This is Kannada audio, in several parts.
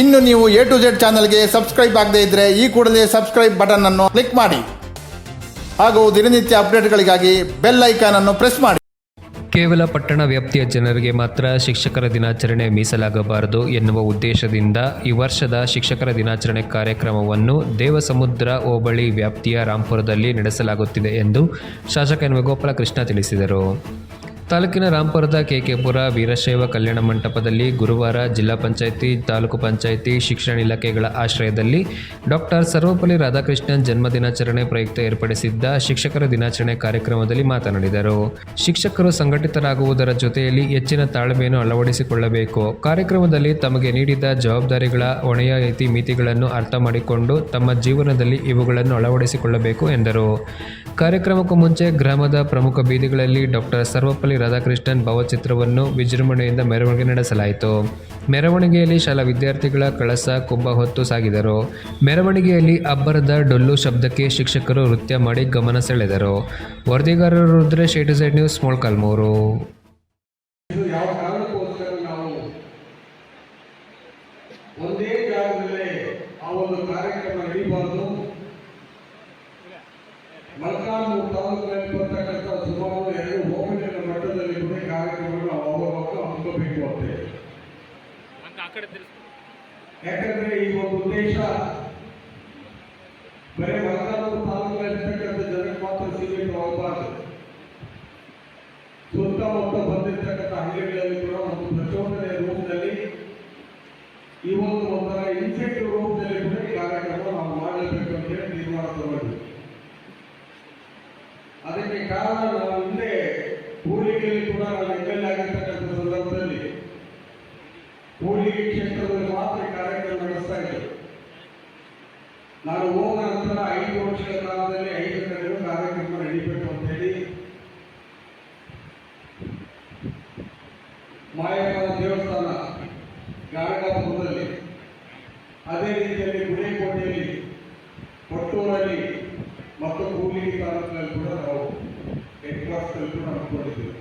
ಇನ್ನು ನೀವು ಎ ಟು ಜೆಡ್ ಚಾನಲ್ಗೆ ಸಬ್ಸ್ಕ್ರೈಬ್ ಆಗದೇ ಇದ್ರೆ ಈ ಕೂಡಲೇ ಸಬ್ಸ್ಕ್ರೈಬ್ ಬಟನ್ ಅನ್ನು ಕ್ಲಿಕ್ ಮಾಡಿ. ಹಾಗೂ ದಿನನಿತ್ಯ ಅಪ್ಡೇಟ್ಗಳಿಗಾಗಿ ಬೆಲ್ ಐಕಾನ್ ಅನ್ನು ಪ್ರೆಸ್ ಮಾಡಿ. ಕೇವಲ ಪಟ್ಟಣ ವ್ಯಾಪ್ತಿಯ ಜನರಿಗೆ ಮಾತ್ರ ಶಿಕ್ಷಕರ ದಿನಾಚರಣೆ ಮೀಸಲಾಗಬಾರದು ಎನ್ನುವ ಉದ್ದೇಶದಿಂದ ಈ ವರ್ಷದ ಶಿಕ್ಷಕರ ದಿನಾಚರಣೆ ಕಾರ್ಯಕ್ರಮವನ್ನು ದೇವಸಮುದ್ರ ಹೋಬಳಿ ವ್ಯಾಪ್ತಿಯ ರಾಂಪುರದಲ್ಲಿ ನಡೆಸಲಾಗುತ್ತಿದೆ ಎಂದು ಶಾಸಕ ಎನ್ ಗೋಪಾಲ ಕೃಷ್ಣ ತಿಳಿಸಿದರು. ತಾಲೂಕಿನ ರಾಂಪುರದ ಕೆಕೆಪುರ ವೀರಶೈವ ಕಲ್ಯಾಣ ಮಂಟಪದಲ್ಲಿ ಗುರುವಾರ ಜಿಲ್ಲಾ ಪಂಚಾಯಿತಿ, ತಾಲೂಕು ಪಂಚಾಯಿತಿ, ಶಿಕ್ಷಣ ಇಲಾಖೆಗಳ ಆಶ್ರಯದಲ್ಲಿ ಡಾಕ್ಟರ್ ಸರ್ವಪಲ್ಲಿ ರಾಧಾಕೃಷ್ಣನ್ ಜನ್ಮ ದಿನಾಚರಣೆ ಪ್ರಯುಕ್ತ ಏರ್ಪಡಿಸಿದ್ದ ಶಿಕ್ಷಕರ ದಿನಾಚರಣೆ ಕಾರ್ಯಕ್ರಮದಲ್ಲಿ ಮಾತನಾಡಿದರು. ಶಿಕ್ಷಕರು ಸಂಘಟಿತರಾಗುವುದರ ಜೊತೆಯಲ್ಲಿ ಹೆಚ್ಚಿನ ತಾಳ್ಮೆಯನ್ನು ಅಳವಡಿಸಿಕೊಳ್ಳಬೇಕು. ಕಾರ್ಯಕ್ರಮದಲ್ಲಿ ತಮಗೆ ನೀಡಿದ ಜವಾಬ್ದಾರಿಗಳ ಹೊಣೆಯ ಇತಿ ಮಿತಿಗಳನ್ನು ಅರ್ಥ ಮಾಡಿಕೊಂಡು ತಮ್ಮ ಜೀವನದಲ್ಲಿ ಇವುಗಳನ್ನು ಅಳವಡಿಸಿಕೊಳ್ಳಬೇಕು ಎಂದರು. ಕಾರ್ಯಕ್ರಮಕ್ಕೂ ಮುಂಚೆ ಗ್ರಾಮದ ಪ್ರಮುಖ ಬೀದಿಗಳಲ್ಲಿ ಡಾಕ್ಟರ್ ಸರ್ವಪಲ್ಲಿ ರಾಧಾಕೃಷ್ಣನ್ ಭಾವಚಿತ್ರವನ್ನು ವಿಜೃಂಭಣೆಯಿಂದ ಮೆರವಣಿಗೆ ನಡೆಸಲಾಯಿತು. ಮೆರವಣಿಗೆಯಲ್ಲಿ ಶಾಲಾ ವಿದ್ಯಾರ್ಥಿಗಳ ಕಳಸ ಕುಂಭ ಹೊತ್ತು ಸಾಗಿದರು. ಮೆರವಣಿಗೆಯಲ್ಲಿ ಅಬ್ಬರದ ಡೊಳ್ಳು ಶಬ್ದಕ್ಕೆ ಶಿಕ್ಷಕರು ನೃತ್ಯ ಮಾಡಿ ಗಮನ ಸೆಳೆದರು. ವರದಿಗಾರರು Rudresh, A to Z news, Molakalmuru. ಒಂದೇ ಜಾಗದಲ್ಲೇ ಆ ಒಂದು ಕಾರ್ಯಕ್ರಮ ಮೊಳಕಾಲ್ಮೂರು ತಾಲೂಕಿನಲ್ಲಿ ಬರ್ತಕ್ಕಂಥ ಸುಮಾರು ಎರಡು ಹೋಬಳಿಗಳ ಮಟ್ಟದಲ್ಲಿ ಕೂಡ ಈ ಕಾರ್ಯಕ್ರಮಗಳು ನಾವು ಅವಾಗ ಹಮ್ಮಿಕೋಬೇಕು ಅಂತೇಳಿ ಯಾಕಂದ್ರೆ ಈ ಒಂದು ಉದ್ದೇಶ ಬರೀ ಮೊಳಕಾಲ್ಮೂರು ತಾಲೂಕಿನಲ್ಲಿರ್ತಕ್ಕಂಥ ಜನಕ್ಕೆ ಮಾತ್ರ ಸೀಮಿತವಾಗಬಾರದು ಸುತ್ತಮುತ್ತ ಬಂದಿರತಕ್ಕಂಥ ಹಳ್ಳಿಗಳಲ್ಲಿ ಕೂಡ ಒಂದು ಪ್ರಚೋದನೆಯ ರೂಪದಲ್ಲಿ ಈ ಒಂದು ಒಂಥರ ಇನ್ಸೆಂಟಿವ್ ರೂಪದಲ್ಲಿ ಕೂಡ ಈ ಕಾರ್ಯಕ್ರಮ ನಾವು ಮಾಡಲೇಬೇಕು ಅಂತ ಹೇಳಿ ತೀರ್ಮಾನ ತಗೊಂಡು ಅದಕ್ಕೆ ಕಾರಣ ನಾವು ಹಿಂದೆ ಹೂಡಿಕೆಯಲ್ಲಿ ಕೂಡ ನಾನು ಎಂ ಎಲ್ ಆಗಿರ್ತಕ್ಕಂಥ ಕೂಡ್ಲಿಗೆ ಕ್ಷೇತ್ರದಲ್ಲಿ ಮಾತ್ರ ಕಾರ್ಯಕ್ರಮ ನಡೆಸ್ತಾ ಇದ್ದರು ನಾನು ಹೋದ ನಂತರ ಐದು ವರ್ಷಗಳ ಕಾಲದಲ್ಲಿ ಐದು ಕಡೆಗಳು ಕಾರ್ಯಕ್ರಮ ನಡೀಬೇಕು ಅಂತ ಹೇಳಿ ಮಾಯಮ್ಮನ ದೇವಸ್ಥಾನ ಗಾಣಗಾಪುರದಲ್ಲಿ ಅದೇ ರೀತಿಯಲ್ಲಿ ಗುಡೇಕೋಟೆಯಲ್ಲಿ ಕೊಟ್ಟೂರಲ್ಲಿ ಮತ್ತು ಕೂಲಿಗೆ ತಾಲೂಕಿನಲ್ಲಿ ಕೂಡ ನಾವು ಹೆಡ್ ಕ್ರಾಸ್ ಕೂಡ ಹಮ್ಮಿಕೊಂಡಿದ್ದೇವೆ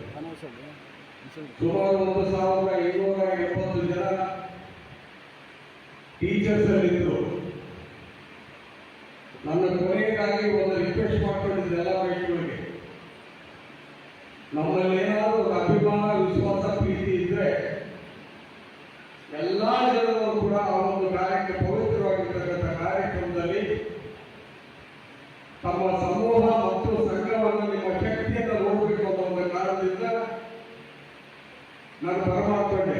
ಸುಮಾರು ಒಂದು ಸಾವಿರದ ನನ್ನ ಕೊನೆಯದಾಗಿ ಒಂದು ರಿಕ್ವೆಸ್ಟ್ ಮಾಡ್ಕೊಂಡಿದ್ದೆ ಎಲ್ಲ ವೈಷ್ಣವರಿಗೆ ನಮ್ಮಲ್ಲಿ ಏನಾದರೂ ಒಂದು ಅಭಿಮಾನ, ವಿಶ್ವಾಸ, ಪ್ರೀತಿ ಇದ್ರೆ ಎಲ್ಲ ಜನರು ಕೂಡ ಆ ಒಂದು ಕಾರ್ಯಕ್ಕೆ ಪವಿತ್ರವಾಗಿರ್ತಕ್ಕಂಥ ಕಾರ್ಯಕ್ರಮದಲ್ಲಿ ತಮ್ಮ ಸಮೂಹ ಮತ್ತು ಸಂಘವನ್ನು ನಿಮ್ಮ ಶಕ್ತಿಯನ್ನು ನೋಡಬೇಕು ಅನ್ನೋ ಒಂದು ಕಾರಣದಿಂದ ನಾನು ಪರಮಾತ್ಮಂಡೆ